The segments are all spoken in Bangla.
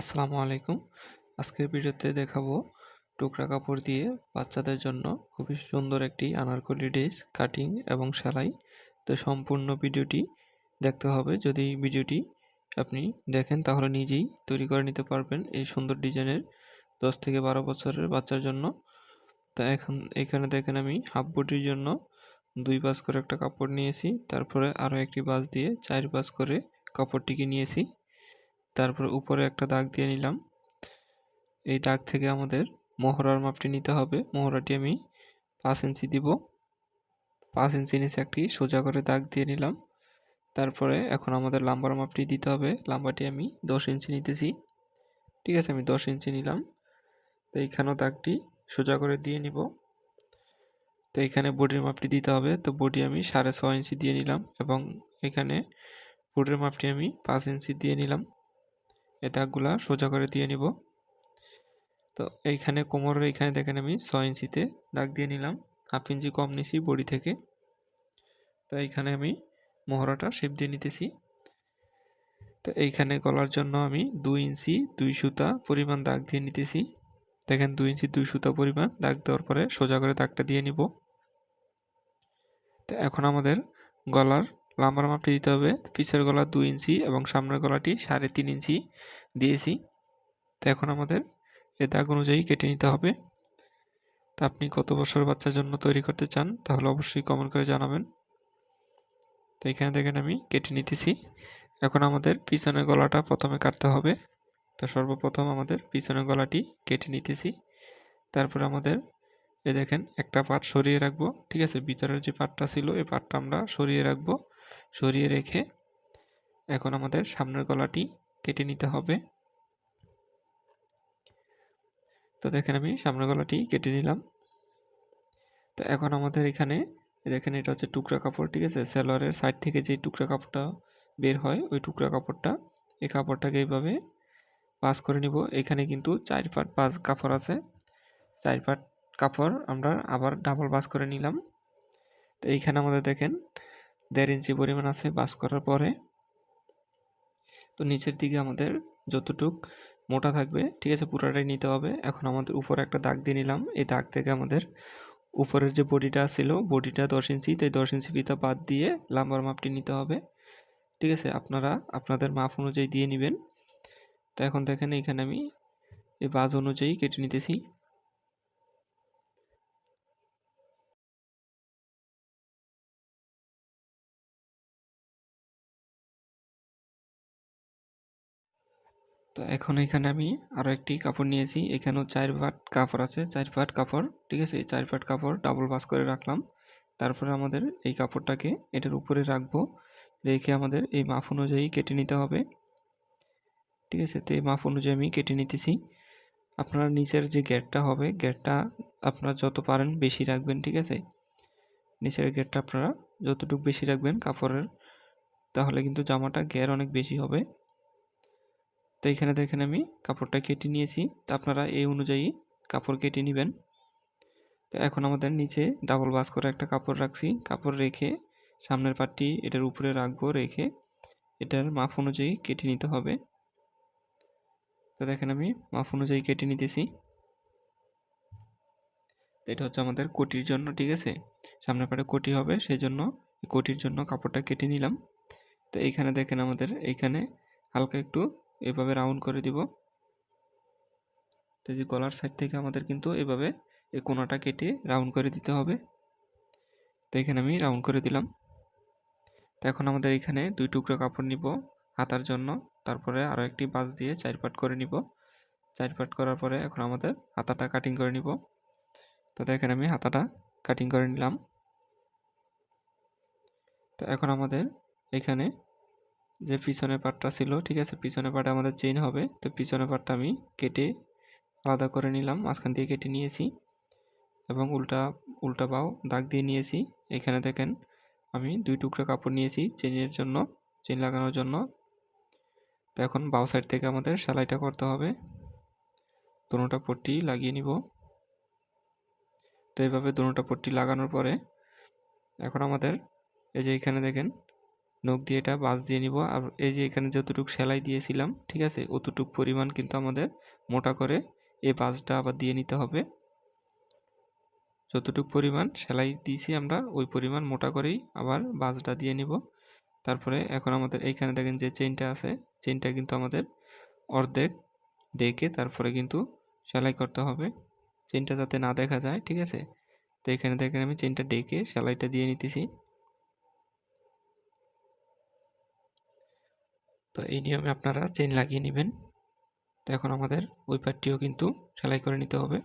আসসালামু আলাইকুম। আজকের ভিডিওতে দেখাবো টুকরা কাপড় দিয়ে বাচ্চাদের জন্য খুবই সুন্দর একটি আনারকলি ড্রেস, কাটিং এবং সেলাই। তো সম্পূর্ণ ভিডিওটি দেখতে হবে। যদি ভিডিওটি আপনি দেখেন, তাহলে নিজেই তৈরি করে নিতে পারবেন এই সুন্দর ডিজাইনের দশ থেকে বারো বছরের বাচ্চার জন্য। তা এখন এখানে দেখেন আমি হাফ বডির জন্য দুই বাস করে একটা কাপড় নিয়েছি। তারপরে আরও একটি বাস দিয়ে চার বাস করে কাপড়টিকে নিয়েছি। তারপরে উপরে একটা দাগ দিয়ে নিলাম। এই দাগ থেকে আমাদের মহড়ার মাপটি নিতে হবে। মহড়াটি আমি পাঁচ ইঞ্চি দিব। পাঁচ ইঞ্চি নিচে একটি সোজা করে দাগ দিয়ে নিলাম। তারপরে এখন আমাদের লাম্বার মাপটি দিতে হবে। লাম্বাটি আমি দশ ইঞ্চি নিতেছি। ঠিক আছে, আমি দশ ইঞ্চি নিলাম। তো এইখানেও দাগটি সোজা করে দিয়ে নিব। তো এখানে বডির মাপটি দিতে হবে। তো বডি আমি সাড়ে ছ ইঞ্চি দিয়ে নিলাম এবং এখানে বুটের মাপটি আমি পাঁচ ইঞ্চি দিয়ে নিলাম। এই দাগগুলা সোজা করে দিয়ে নিব। তো এইখানে কোমরের এইখানে দেখেন আমি ছয় ইঞ্চিতে দাগ দিয়ে নিলাম, হাফ ইঞ্চি কম নিছি বডি থেকে। তো এইখানে আমি মহড়াটা শেপ দিয়ে নিতেছি। তো এইখানে গলার জন্য আমি দুই ইঞ্চি দুই সুতা পরিমাণ দাগ দিয়ে নিতেছি। দেখেন দুই ইঞ্চি দুই সুতা পরিমাণ দাগ দেওয়ার পরে সোজা করে দাগটা দিয়ে নিব। তো এখন আমাদের গলার লাম্বার মাপটি দিতে হবে। পিছের গলা দুই ইঞ্চি এবং সামনের গলাটি সাড়ে তিন ইঞ্চি দিয়েছি। তো এখন আমাদের এ দাগ অনুযায়ী কেটে নিতে হবে। তা আপনি কত বছর বাচ্চার জন্য তৈরি করতে চান তাহলে অবশ্যই কমেন্ট করে জানাবেন। তো এখানে দেখেন আমি কেটে নিতেছি। এখন আমাদের পিছনের গলাটা প্রথমে কাটতে হবে। তো সর্বপ্রথম আমাদের পিছনের গলাটি কেটে নিতেছি। তারপর আমাদের এ দেখেন একটা পার্ট সরিয়ে রাখব। ঠিক আছে? ভিতরের যে পার্টটা ছিল এই পার্টটা আমরা সরিয়ে রাখব। সরিয়ে রেখে এখন আমাদের সামনের গলাটি কেটে নিতে হবে। তো দেখেন আমি সামনের গলাটি কেটে নিলাম। তো এখন আমাদের এখানে, দেখেন এটা হচ্ছে টুকরা কাপড়, ঠিক আছে? সেলোয়ারের সাইড থেকে যে টুকরা কাপড়টা বের হয়, ওই টুকরা কাপড়টা, এই কাপড়টাকে এইভাবে পাস করে নিব। এখানে কিন্তু চার পাট পাঁচ কাপড় আছে। চার পাট কাপড় আমরা আবার ডাবল বাস করে নিলাম। তো এইখানে আমাদের দেখেন দেড় ইঞ্চি পরিমাণ আছে বাস করার পরে তো নিচের দিকে আমাদের যতটুক মোটা থাকবে, ঠিক আছে, পুরোটাই নিতে হবে। এখন আমাদের উপরে একটা দাগ দিয়ে নিলাম। এই দাগ থেকে আমাদের উপরের যে বডিটা ছিল, বডিটা দশ ইঞ্চি, তাই দশ ইঞ্চি ফিতা বাদ দিয়ে লাম্বার মাপটি নিতে হবে। ঠিক আছে, আপনারা আপনাদের মাপ অনুযায়ী দিয়ে নেবেন। তো এখন দেখেন এখানে আমি এই বাজ অনুযায়ী কেটে নিতেছি। তো এখন এখানে আমি আরও একটি কাপড় নিয়েছি। এখানেও চার পাট কাপড় আছে, চার পাট কাপড়, ঠিক আছে? এই চার পাট কাপড় ডাবল বাস করে রাখলাম। তারপরে আমাদের এই কাপড়টাকে এটার উপরে রাখব। রেখে আমাদের এই মাপ অনুযায়ী কেটে নিতে হবে। ঠিক আছে? তো এই মাপ অনুযায়ী আমি কেটে নিতেছি। আপনার নিচের যে গ্যাটটা হবে গ্যাটটা আপনারা যত পারেন বেশি রাখবেন, ঠিক আছে? নিচের গ্যাটটা আপনারা যতটুকু বেশি রাখবেন কাপড়ের, তাহলে কিন্তু জামাটা গ্যার অনেক বেশি হবে। তো এখানে দেখেন আমি কাপড়টা কেটে নিয়েছি। তো আপনারা এই অনুযায়ী কাপড় কেটে নেবেন। তো এখন আমাদের নিচে ডাবল বাস করে একটা কাপড় রাখছি। কাপড় রেখে সামনের পাটটি এটার উপরে রাখব, রেখে এটার মাপ অনুযায়ী কেটে নিতে হবে। তো দেখেন আমি মাপ অনুযায়ী কেটে নিতেছি। এটা হচ্ছে আমাদের কোটির জন্য, ঠিক আছে? সামনের পাটে কোটি হবে সেই জন্য কোটির জন্য কাপড়টা কেটে নিলাম। তো এইখানে দেখেন আমাদের এইখানে হালকা একটু এভাবে রাউন্ড করে দিব। তো যে গলার সাইড থেকে আমাদের কিন্তু এভাবে এই কোনাটা কেটে রাউন্ড করে দিতে হবে। তো এখানে আমি রাউন্ড করে দিলাম। তো এখন আমাদের এখানে দুই টুকরো কাপড় নিব হাতার জন্য। তারপরে আরও একটি বাস দিয়ে চার পাট করে নিব। চার পাট করার পরে এখন আমাদের হাতাটা কাটিং করে নিব। তো দেখেন আমি হাতাটা কাটিং করে নিলাম। তো এখন আমাদের এখানে যে পিছনে পাটটা ছিল, ঠিক আছে? পিছনে পাটে আমাদের চেইন হবে। তো পিছনে পাটটা আমি কেটে আলাদা করে নিলাম। মাঝখান দিয়ে কেটে নিয়েছি এবং উল্টা উল্টা বাও দাগ দিয়ে নিয়েছি। এখানে দেখেন, আমি দুই টুকরো কাপড় নিয়েছি চেনের জন্য চেন লাগানোর জন্য। তো এখন বাও সাইড থেকে আমাদের সেলাইটা করতে হবে। দুটা পট্টি লাগিয়ে নিব। তো এইভাবে দুটা পট্টি লাগানোর পরে এখন আমাদের, এই যে এখানে দেখেন নখ দিয়ে এটা বাস দিয়ে নিব। আর এই যে এখানে যতটুকু সেলাই দিয়েছিলাম, ঠিক আছে, অতটুকু পরিমাণ কিন্তু আমাদের মোটা করে এই বাসটা আবার দিয়ে নিতে হবে। যতটুকু পরিমাণ সেলাই দিয়েছি আমরা, ওই পরিমাণ মোটা করেই আবার বাসটা দিয়ে নিব। তারপরে এখন আমাদের এইখানে দেখেন যে চেনটা আছে চেনটা কিন্তু আমাদের অর্ধেক ডেকে তারপরে কিন্তু সেলাই করতে হবে। চেনটা যাতে না দেখা যায়, ঠিক আছে? তো এখানে দেখেন আমি চেনটা ডেকে সেলাইটা দিয়ে নিতেছি। তো এই নিয়মে আপনারা চেন লাগিয়ে নেবেন। তো এখন আমাদের ওই পার্টটিও কিন্তু সেলাই করে নিতে হবে।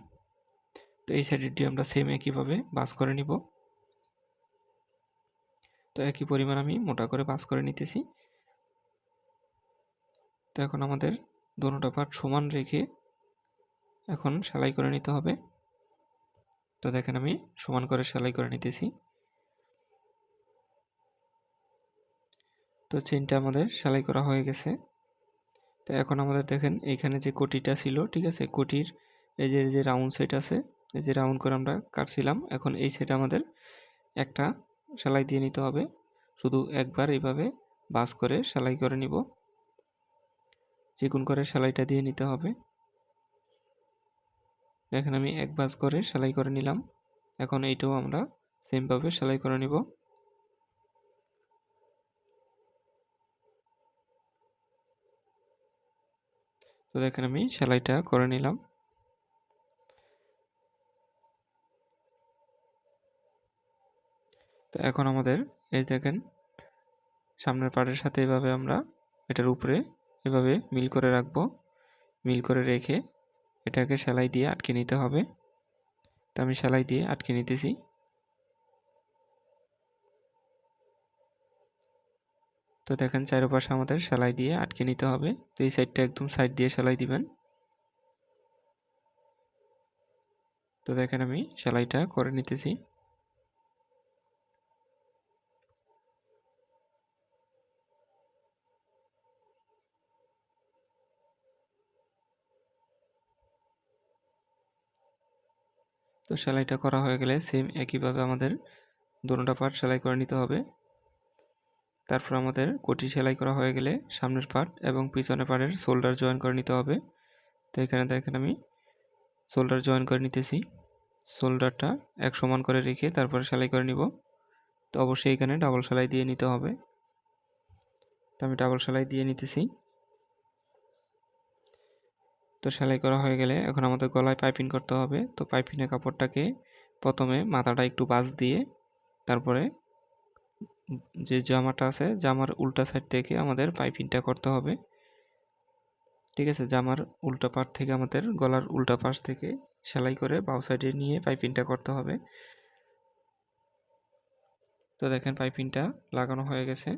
তো এই সাইডেরটি আমরা সেম একইভাবে বাস করে নিব। তো একই পরিমাণ আমি মোটা করে বাস করে নিতেছি। তো এখন আমাদের দোনোটা পার্ট সমান রেখে এখন সেলাই করে নিতে হবে। তো দেখেন আমি সমান করে সেলাই করে নিতেছি। তো চেনটা আমাদের সেলাই করা হয়ে গেছে। তো এখন আমাদের দেখেন এইখানে যে কোটিটা ছিল, ঠিক আছে? কোটির এই যে যে রাউন্ড সেট আছে, এই যে রাউন্ড করে আমরা কাটছিলাম। এখন এই সেট আমাদের একটা সেলাই দিয়ে নিতে হবে। শুধু একবার এইভাবে বাস করে সেলাই করে নিব। চিকুন করে সেলাইটা দিয়ে নিতে হবে। দেখেন আমি এক বাস করে সেলাই করে নিলাম। এখন এইটাও আমরা সেমভাবে সেলাই করে নিব। তো দেখেন আমি সেলাইটা করে নিলাম। তো এখন আমাদের এই দেখেন, সামনের পাড়ের সাথে এভাবে আমরা এটার উপরে এভাবে মিল করে রাখব। মিল করে রেখে এটাকে সেলাই দিয়ে আটকে নিতে হবে। তো আমি সেলাই দিয়ে আটকে নিতেছি। তো দেখেন চারপাশে আমাদের সেলাই দিয়ে আটকে নিতে হবে। তো এই সাইডটা একদম সাইড দিয়ে সেলাই দিবেন। তো দেখেন আমি সেলাইটা করে নিতেছি। তো সেলাইটা করা হয়ে গেলে সেম একইভাবে আমাদের দুটোটা পার্ট সেলাই করে নিতে হবে। তারপর আমাদের কোটি সেলাই করা হয়ে গেলে সামনের পার্ট এবং পিছনের পার্টের শোল্ডার জয়েন করে নিতে হবে। তো এখানে দেখেন আমি শোল্ডার জয়েন করে নিতেছি। শোল্ডারটা এক সমান করে রেখে তারপরে সেলাই করে নিব। তো অবশ্যই এখানে ডাবল সেলাই দিয়ে নিতে হবে। তো আমি ডাবল সেলাই দিয়ে নিতেছি। তো সেলাই করা হয়ে গেলে এখন আমাদের গলায় পাইপিং করতে হবে। তো পাইপিংয়ের কাপড়টাকে প্রথমে মাথাটা একটু বাজ দিয়ে তারপরে যে জামাটা আছে, জামার উল্টা সাইড থেকে আমাদের পাইপিংটা করতে হবে। ঠিক আছে? জামার উল্টা পাট থেকে আমাদের গলার উল্টা পাশ থেকে সেলাই করে বাউ সাইডে নিয়ে পাইপিংটা করতে হবে। তো দেখেন পাইপিংটা লাগানো হয়ে গেছে।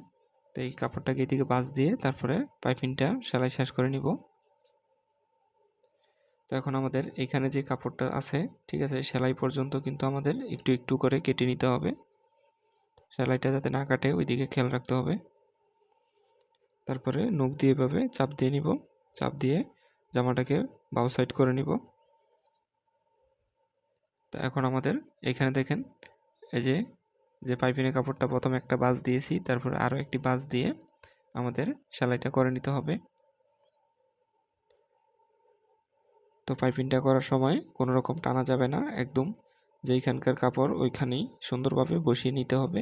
তো এই কাপড়টাকে এদিকে বাজ দিয়ে তারপরে পাইপিংটা সেলাই শেষ করে নিব। তো এখন আমাদের এখানে যে কাপড়টা আছে, ঠিক আছে, সেলাই পর্যন্ত কিন্তু আমাদের একটু একটু করে কেটে নিতে হবে। সেলাইটা যাতে না কাটে, ওইদিকে খেয়াল রাখতে হবে। তারপরে নখ দিয়ে এভাবে চাপ দিয়ে নিব। চাপ দিয়ে জামাটাকে বাউ সাইড করে নিব। তো এখন আমাদের এখানে দেখেন, এই যে যে পাইপিনের কাপড়টা প্রথম একটা বাস দিয়েছি, তারপরে আরও একটি বাস দিয়ে আমাদের সেলাইটা করে নিতে হবে। তো পাইপিংটা করার সময় কোনো রকম টানা যাবে না, একদম যেইখানকার কাপড় ওইখানেই সুন্দরভাবে বসিয়ে নিতে হবে।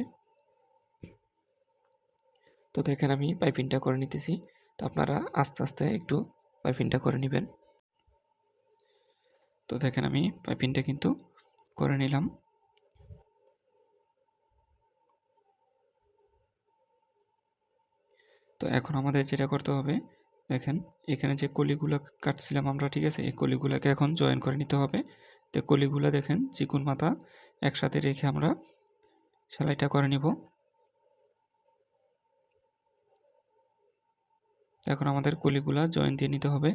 তো দেখেন আমি পাইপিংটা করে নিতেছি। তো আপনারা আস্তে আস্তে একটু পাইপিংটা করে নেবেন। তো দেখেন আমি পাইপিংটা কিন্তু করে নিলাম। তো এখন আমাদের যেটা করতে হবে, দেখেন এখানে যে কলিগুলো কাটছিলাম আমরা, ঠিক আছে? এই কলিগুলোকে এখন জয়েন করে নিতে হবে। তো কলিগুলো দেখেন চিকুন মাথা একসাথে রেখে আমরা সেলাইটা করে নিব। এখন আমাদের কলিগুলা জয়েন দিয়ে নিতে হবে।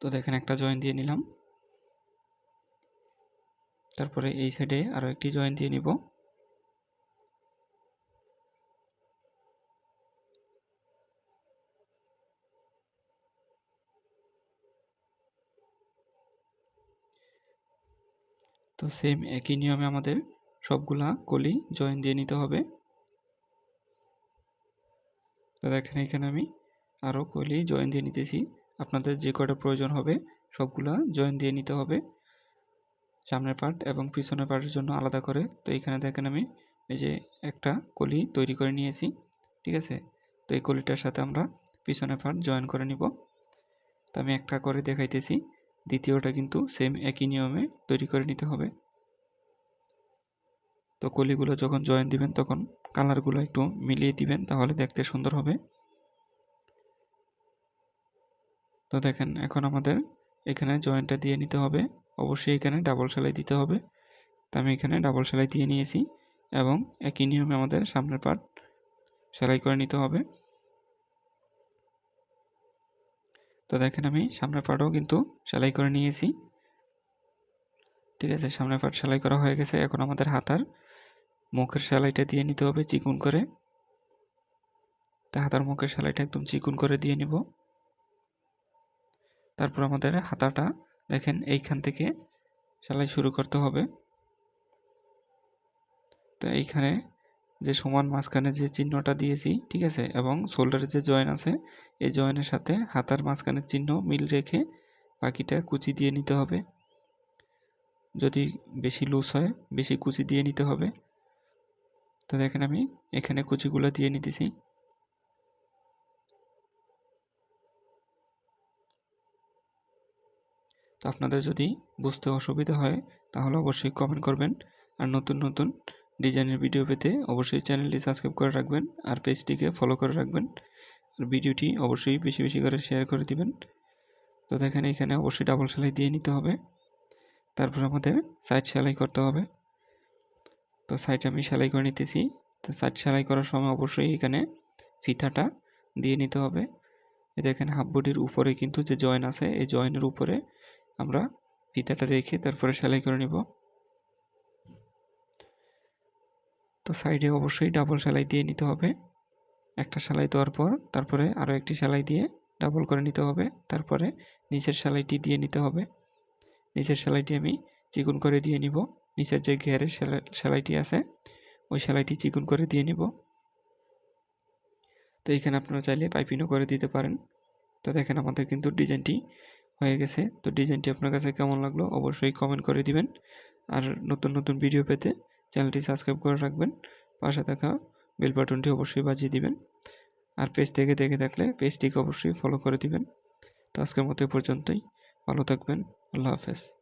তো দেখেন একটা জয়েন দিয়ে নিলাম। তারপরে এই সাইডে আরও একটি জয়েন দিয়ে নিব। তো সেম একই নিয়মে আমাদের সবগুলা কলি জয়েন দিয়ে নিতে হবে। তো দেখেন এখানে আমি আরও কলি জয়েন দিয়ে নিতেছি। আপনাদের যে কটা প্রয়োজন হবে, সবগুলা জয়েন দিয়ে নিতে হবে। সামনের পার্ট এবং পিছনের পার্টের জন্য আলাদা করে। তো এখানে দেখেন আমি এই যে একটা কলি তৈরি করে নিয়েছি, ঠিক আছে? তো এই কলিটার সাথে আমরা পিছনের পার্ট জয়েন করে নিব। তো আমি একটা করে দেখাইতেছি। দ্বিতীয়টা কিন্তু সেম একই নিয়মে তৈরি করে নিতে হবে। তো কলিগুলো যখন জয়েন দিবেন, তখন কালারগুলো একটু মিলিয়ে দিবেন, তাহলে দেখতে সুন্দর হবে। তো দেখেন, এখন আমাদের এখানে জয়েন্টটা দিয়ে নিতে হবে। অবশ্যই এখানে ডাবল সেলাই দিতে হবে। তো আমি এখানে ডাবল সেলাই দিয়ে নিয়েছি এবং একই নিয়মে আমাদের সামনের পার্ট সেলাই করে নিতে হবে। তো দেখেন, আমি সামনের পার্টও কিন্তু সেলাই করে নিয়েছি। ঠিক আছে, সামনের পার্ট সেলাই করা হয়ে গেছে। এখন আমাদের হাতার মুখের সেলাইটা দিয়ে নিতে হবে চিকুন করে। তা হাতার মুখের সেলাইটা একদম চিকুন করে দিয়ে নিব। তারপর আমাদের হাতাটা দেখেন এইখান থেকে সেলাই শুরু করতে হবে। তো এইখানে যে সমান মাঝখানে যে চিহ্নটা দিয়েছি, ঠিক আছে? এবং শোল্ডারের যে জয়েন আছে, এই জয়েনের সাথে হাতার মাঝখানের চিহ্ন মিল রেখে বাকিটা কুচি দিয়ে নিতে হবে। যদি বেশি লুজ হয়, বেশি কুচি দিয়ে নিতে হবে। তো দেখেন আমি এখানে কুচিগুলো দিয়ে নিতেছি। তো আপনাদের যদি বুঝতে অসুবিধা হয়, তাহলে অবশ্যই কমেন্ট করবেন। আর নতুন নতুন ডিজাইনের ভিডিও পেতে অবশ্যই চ্যানেলটি সাবস্ক্রাইব করে রাখবেন আর পেজটিকে ফলো করে রাখবেন। আর ভিডিওটি অবশ্যই বেশি বেশি করে শেয়ার করে দিবেন। তো দেখেন এখানে অবশ্যই ডাবল সেলাই দিয়ে নিতে হবে। তারপর আমাদের সাইড সেলাই করতে হবে। তো সাইড আমি সেলাই করে নিতেছি। তো সাইড সেলাই করার সময় অবশ্যই এখানে ফিতাটা দিয়ে নিতে হবে। এই দেখেন হাফ বডির উপরে কিন্তু যে জয়েন আছে, এই জয়েনের উপরে আমরা ফিতাটা রেখে তারপরে সেলাই করে নিব। তো সাইডে অবশ্যই ডাবল সেলাই দিয়ে নিতে হবে। একটা সেলাই দেওয়ার পর তারপরে আরও একটি সেলাই দিয়ে ডাবল করে নিতে হবে। তারপরে নিচের সেলাইটি দিয়ে নিতে হবে। নিচের সেলাইটি আমি চিকুন করে দিয়ে নিব। নিচের যে ঘেরের সেলাইটি আছে, ওই সেলাইটি চিকুন করে দিয়ে নেব। তো এখানে আপনারা চাইলে পাইপিংও করে দিতে পারেন। তো দেখেন আমাদের কিন্তু ডিজাইনটি হয়ে গেছে। তো ডিজাইনটি আপনার কাছে কেমন লাগল অবশ্যই কমেন্ট করে দিবেন। আর নতুন নতুন ভিডিও পেতে চ্যানেলটি সাবস্ক্রাইব করে রাখবেন। পাশে থাকা বেল বাটনটি অবশ্যই বাজিয়ে দিবেন। আর পেজ থেকে দেখে থাকলে পেজটিকে অবশ্যই ফলো করে দিবেন। তো আজকের মতো পর্যন্তই। ভালো থাকবেন। আল্লাহ হাফেজ।